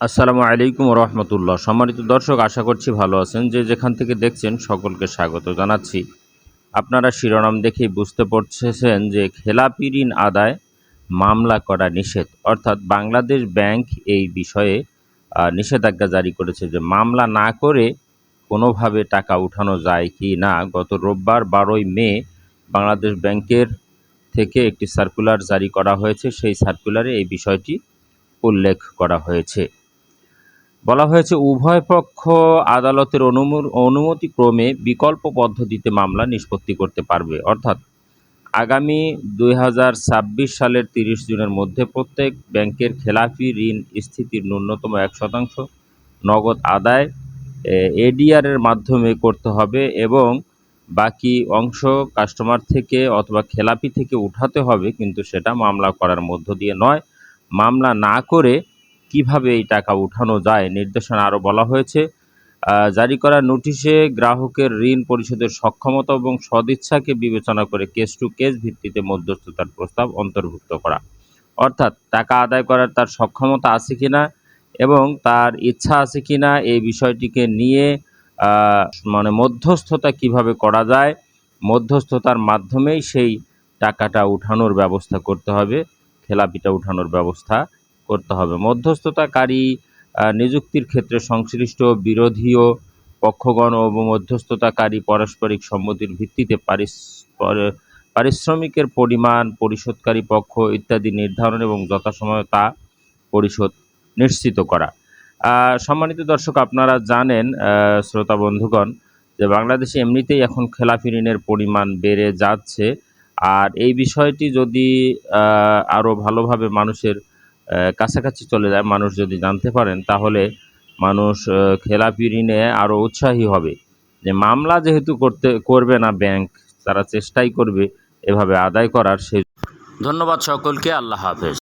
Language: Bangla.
আসসালামু আলাইকুম রহমতুল্লাহ। সম্মানিত দর্শক, আশা করছি ভালো আছেন। যে যেখান থেকে দেখছেন, সকলকে স্বাগত জানাচ্ছি। আপনারা শিরোনাম দেখেই বুঝতে পারছেন যে খেলাপি ঋণ আদায় মামলা করা নিষেধ। অর্থাৎ বাংলাদেশ ব্যাংক এই বিষয়ে নিষেধাজ্ঞা জারি করেছে যে মামলা না করে কোনোভাবে টাকা উঠানো যায় কি না। গত রোববার বারোই মে বাংলাদেশ ব্যাংকের থেকে একটি সার্কুলার জারি করা হয়েছে। সেই সার্কুলারে এই বিষয়টি উল্লেখ করা হয়েছে। বলা হয়েছে, উভয় পক্ষ আদালতের অনুমো- অনুমতিক্রমে বিকল্প পদ্ধতিতে মামলা নিষ্পত্তি করতে পারবে। অর্থাৎ, আগামী দু হাজার ছাব্বিশ সালের তিরিশ জুনের মধ্যে প্রত্যেক ব্যাংকের খেলাপি ঋণ স্থিতির ন্যূনতম এক শতাংশ নগদ আদায় এডিআর এর মাধ্যমে করতে হবে এবং বাকি অংশ কাস্টমার থেকে অথবা খেলাপি থেকে উঠাতে হবে, কিন্তু সেটা মামলা করার মধ্য দিয়ে নয়। মামলা না করে কীভাবে এই টাকা উঠানো যায়? নির্দেশনা আরও বলা হয়েছে। জারি করা নোটিশে গ্রাহকের ঋণ পরিশোধের সক্ষমতা এবং সদিচ্ছাকে বিবেচনা করে কেস টু কেস ভিত্তিতে মধ্যস্থতার প্রস্তাব অন্তর্ভুক্ত করা। অর্থাৎ, টাকা আদায় করার তার সক্ষমতা আছে কি না এবং তার ইচ্ছা আছে কিনা এই বিষয়টিকে নিয়ে মানে মধ্যস্থতা কীভাবে করা যায়, মধ্যস্থতার মাধ্যমেই সেই টাকাটা উঠানোর ব্যবস্থা করতে হবে, খেলাপিটা উঠানোর ব্যবস্থা। করতে হবে। মধ্যস্থতাকারী নিযুক্তির ক্ষেত্রে সংশ্লিষ্ট, বিরোধীয় পক্ষগণ ও মধ্যস্থতাকারী পারস্পরিক সম্মতির ভিত্তিতে পারিশ্রমিকের পরিমাণ, পরিশোধকারী পক্ষ ইত্যাদি নির্ধারণ এবং যথাসময়ে তা পরিশোধ নিশ্চিত করা। সম্মানিত দর্শক, আপনারা জানেন শ্রোতা বন্ধুগণ, যে বাংলাদেশে এমনিতেই এখন খেলাফি ঋণের পরিমাণ বেড়ে যাচ্ছে। আর এই বিষয়টি যদি আরও ভালোভাবে মানুষের কাছাকাছি চলে যায়। মানুষ যদি জানতে পারেন, তাহলে মানুষ খেলাপি ঋণে আরও উৎসাহী হবে। যে মামলা যেহেতু করতে, করবে না ব্যাংক তারা চেষ্টাই করবে এভাবে আদায় করার, সেই ধন্যবাদ সকলকে, আল্লাহ হাফেজ।